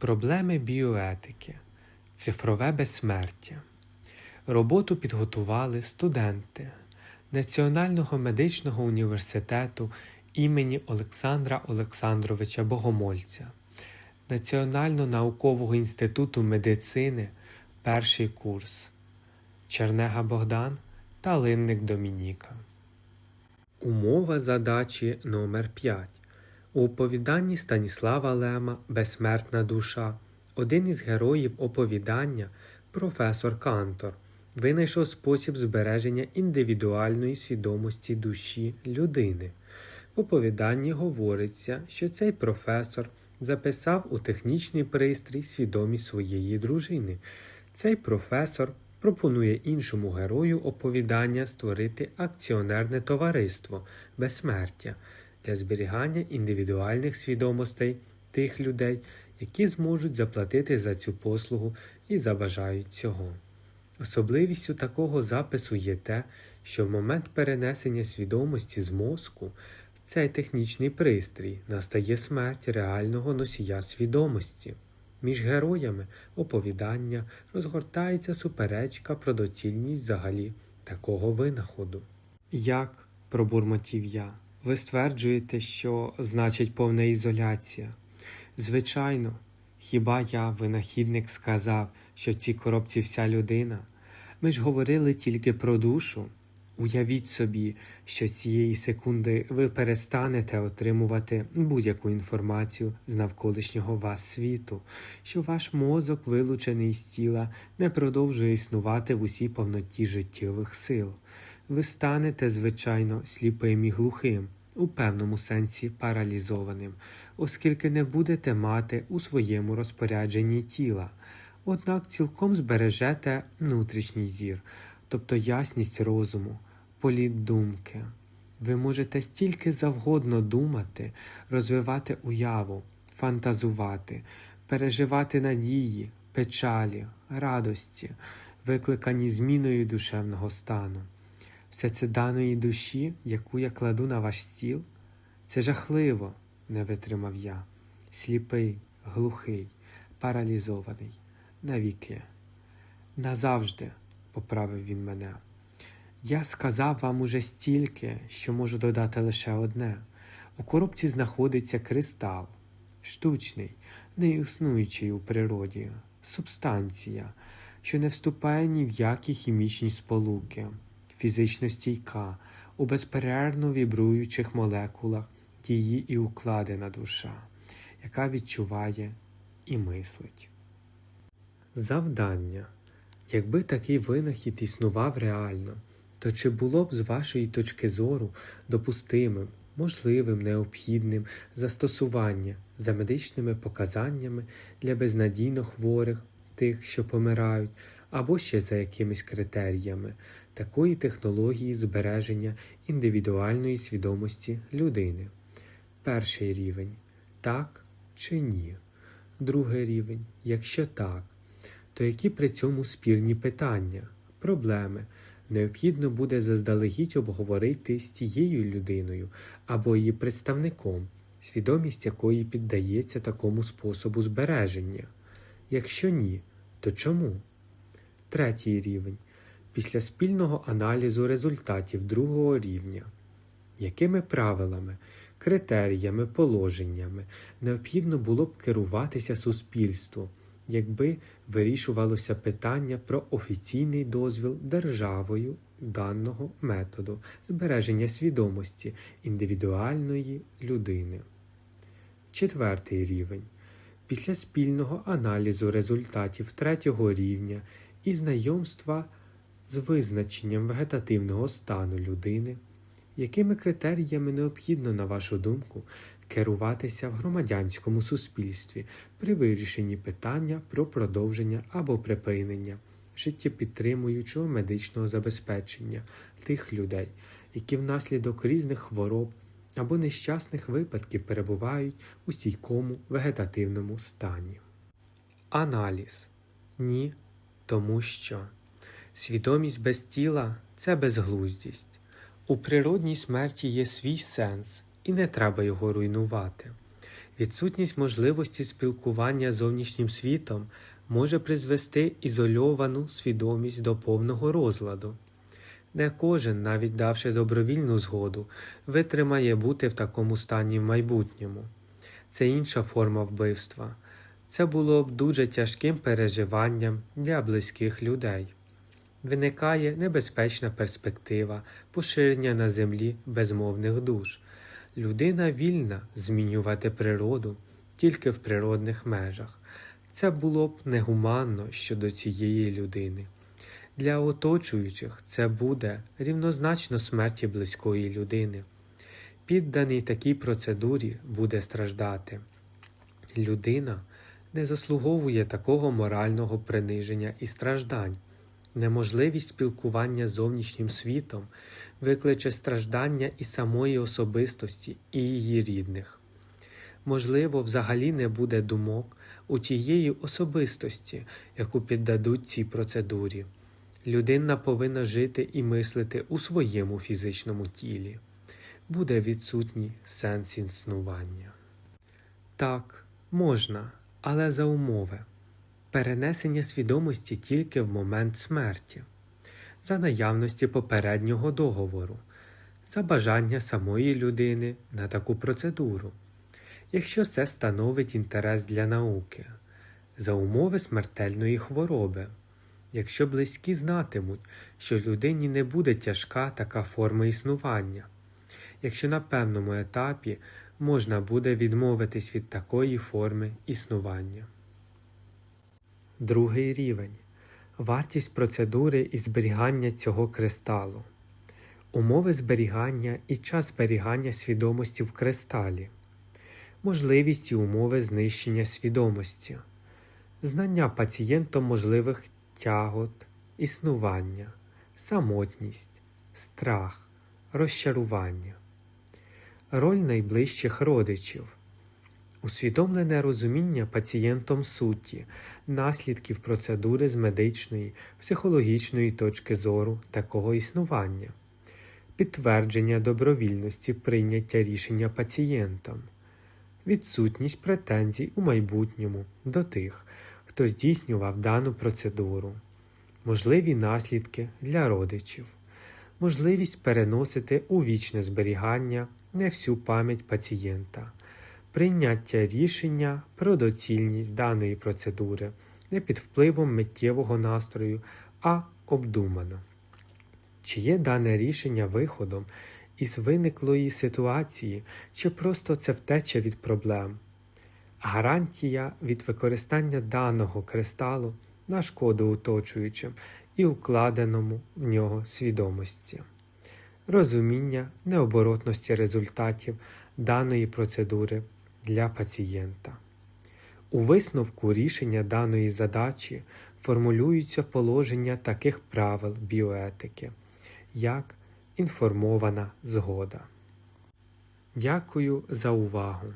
Проблеми біоетики, цифрове безсмертя. Роботу підготували студенти Національного медичного університету імені Олександра Олександровича Богомольця, Національного наукового інституту медицини, перший курс, Чернега Богдан та Линник Домініка. Умова задачі номер 5 У оповіданні Станіслава Лема Безсмертна душа. Один із героїв оповідання, професор Кантор, винайшов спосіб збереження індивідуальної свідомості душі людини. В оповіданні говориться, що цей професор записав у технічний пристрій свідомість своєї дружини. Цей професор пропонує іншому герою оповідання створити акціонерне товариство безсмертя для зберігання індивідуальних свідомостей тих людей, які зможуть заплатити за цю послугу і забажають цього. Особливістю такого запису є те, що в момент перенесення свідомості з мозку в цей технічний пристрій настає смерть реального носія свідомості. Між героями оповідання розгортається суперечка про доцільність взагалі такого винаходу. Як, пробурмотів я, ви стверджуєте, що значить повна ізоляція? Звичайно, хіба я, винахідник, сказав, що в цій коробці вся людина? Ми ж говорили тільки про душу. Уявіть собі, що з цієї секунди ви перестанете отримувати будь-яку інформацію з навколишнього вас світу, що ваш мозок, вилучений з тіла, не продовжує існувати в усій повноті життєвих сил. Ви станете, звичайно, сліпим і глухим, у певному сенсі паралізованим, оскільки не будете мати у своєму розпорядженні тіла. Однак цілком збережете внутрішній зір, тобто ясність розуму, політ думки. Ви можете стільки завгодно думати, розвивати уяву, фантазувати, переживати надії, печалі, радості, викликані зміною душевного стану. Все це даної душі, яку я кладу на ваш стіл, це жахливо, не витримав я, сліпий, глухий, паралізований, навіки. Назавжди, поправив він мене. Я сказав вам уже стільки, що можу додати лише одне. У коробці знаходиться кристал, штучний, не існуючий у природі, субстанція, що не вступає ні в які хімічні сполуки, фізично стійка, у безперервно вібруючих молекулах її і укладена душа, яка відчуває і мислить. Завдання. Якби такий винахід існував реально, то чи було б з вашої точки зору допустимим, можливим, необхідним застосування за медичними показаннями для безнадійно хворих, тих, що помирають, або ще за якимись критеріями такої технології збереження індивідуальної свідомості людини? Перший рівень так чи ні. Другий рівень, якщо так, то які при цьому спірні питання, проблеми необхідно буде заздалегідь обговорити з тією людиною або її представником, свідомість якої піддається такому способу збереження? Якщо ні, то чому? Третій рівень. Після спільного аналізу результатів другого рівня. Якими правилами, критеріями, положеннями необхідно було б керуватися суспільству, якби вирішувалося питання про офіційний дозвіл державою даного методу збереження свідомості індивідуальної людини? Четвертий рівень. Після спільного аналізу результатів третього рівня і знайомства з визначенням вегетативного стану людини, якими критеріями необхідно, на вашу думку, керуватися в громадянському суспільстві при вирішенні питання про продовження або припинення життєпідтримуючого медичного забезпечення тих людей, які внаслідок різних хвороб або нещасних випадків перебувають у стійкому вегетативному стані. Аналіз ні, тому що свідомість без тіла це безглуздість. У природній смерті є свій сенс, і не треба його руйнувати. Відсутність можливості спілкування з зовнішнім світом може призвести ізольовану свідомість до повного розладу. Не кожен, навіть давши добровільну згоду, витримає бути в такому стані в майбутньому. Це інша форма вбивства. Це було б дуже тяжким переживанням для близьких людей. Виникає небезпечна перспектива поширення на землі безмовних душ. Людина вільна змінювати природу тільки в природних межах. Це було б негуманно щодо цієї людини. Для оточуючих це буде рівнозначно смерті близької людини. Підданий такій процедурі буде страждати. Людина не заслуговує такого морального приниження і страждань. Неможливість спілкування з зовнішнім світом викличе страждання і самої особистості, і її рідних. Можливо, взагалі не буде думок у тієї особистості, яку піддадуть цій процедурі. Людина повинна жити і мислити у своєму фізичному тілі. Буде відсутній сенс існування. Так, можна, але за умови перенесення свідомості тільки в момент смерті, за наявності попереднього договору, за бажання самої людини на таку процедуру, якщо це становить інтерес для науки, за умови смертельної хвороби, якщо близькі знатимуть, що людині не буде тяжка така форма існування, якщо на певному етапі можна буде відмовитись від такої форми існування. Другий рівень вартість процедури і зберігання цього кристалу, умови зберігання і час зберігання свідомості в кристалі, можливість і умови знищення свідомості, знання пацієнтом можливих тягот, існування, самотність, страх, розчарування, роль найближчих родичів. Усвідомлене розуміння пацієнтом суті, наслідків процедури з медичної, психологічної точки зору такого існування, підтвердження добровільності прийняття рішення пацієнтом, відсутність претензій у майбутньому до тих, хто здійснював дану процедуру, можливі наслідки для родичів, можливість переносити у вічне зберігання не всю пам'ять пацієнта прийняття рішення про доцільність даної процедури не під впливом миттєвого настрою, а обдумано. Чи є дане рішення виходом із виниклої ситуації, чи просто це втеча від проблем? Гарантія від використання даного кристалу на шкоду оточуючим і укладеному в нього свідомості, розуміння необоротності результатів даної процедури для пацієнта. У висновку рішення даної задачі формулюються положення таких правил біоетики, як інформована згода. Дякую за увагу!